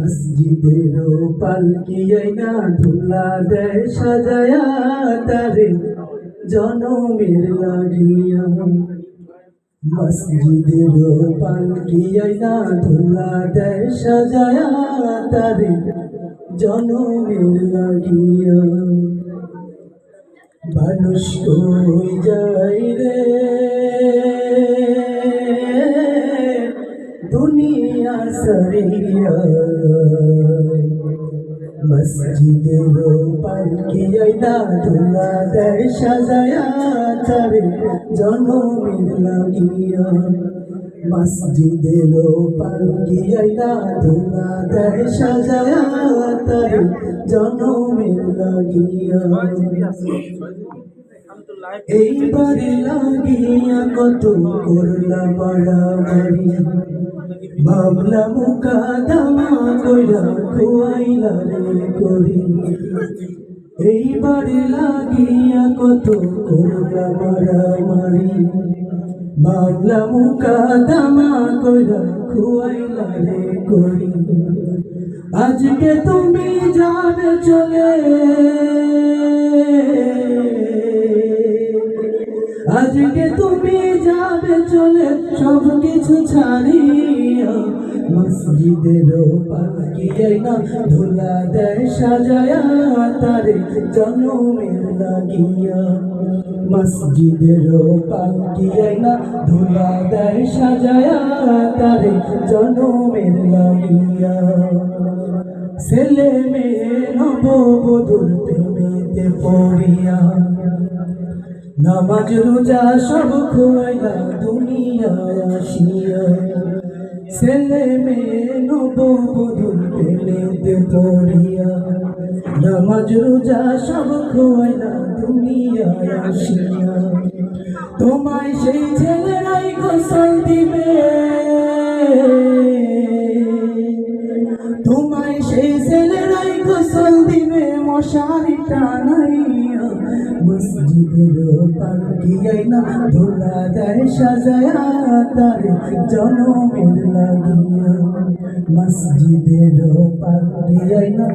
মসজিদের পালকি আইনা ধুলা দেয়, সাজায়া তারে জনমের লাগিয়া। মসজিদের পালকি আইনা ধুলা দেয়, সাজায়া তারে জনমের লাগিয়া। মানুষ কই যাই রে। মসজিদের পালকি আইনা ধুলা দেয় সাজায়া তারে জনমের লাগিয়া মসজিদের পালকি আইনা ধুলা দেয় সাজায়া তারে জনমের লাগিয়া এইবারে লাগিয়া কত করলা বাড়াবাড়ি মামলা মুকাদামা কইরা খুয়াইলা রে করি। এইবারে লাগিয়া কত করলা মারামারি মামলা মুকাদামা কইরা খুয়াইলা রে করি। আজকে তুমি যাবে চলে আজকে তুমি যাবে চলে, সব কিছু ছাড়িয়া মসজিদের পাখি না ধুলা দেয় সাজায়া তারে জনমের লাগিয়া। মসজিদের পাখি না ধুলা দেয় সাজায়া তারে জনমের লাগিয়া। ছেলে মেয়ে নববধূর প্রেমেতে পড়িয়া নামাজ রোজা সব খোয়াইলা দুনিয়ায় আসিয়া। ছেলে মেয়ে নববধূর প্রেমেতে পড়িয়া। নামাজ রোজা সব খোয়াইলা দুনিয়ায় আসিয়া। তোমায় সেই ছেলেরাই গোসল দিবে। তোমায় সেই ছেলেরাই গোসল দিবে। মশারি টানাইয়া মসজিদের পাখিয়াই না ধোলা দেয় সাজায়া তার জনমের লাগিয়া। মসজিদের পাখিয়াই না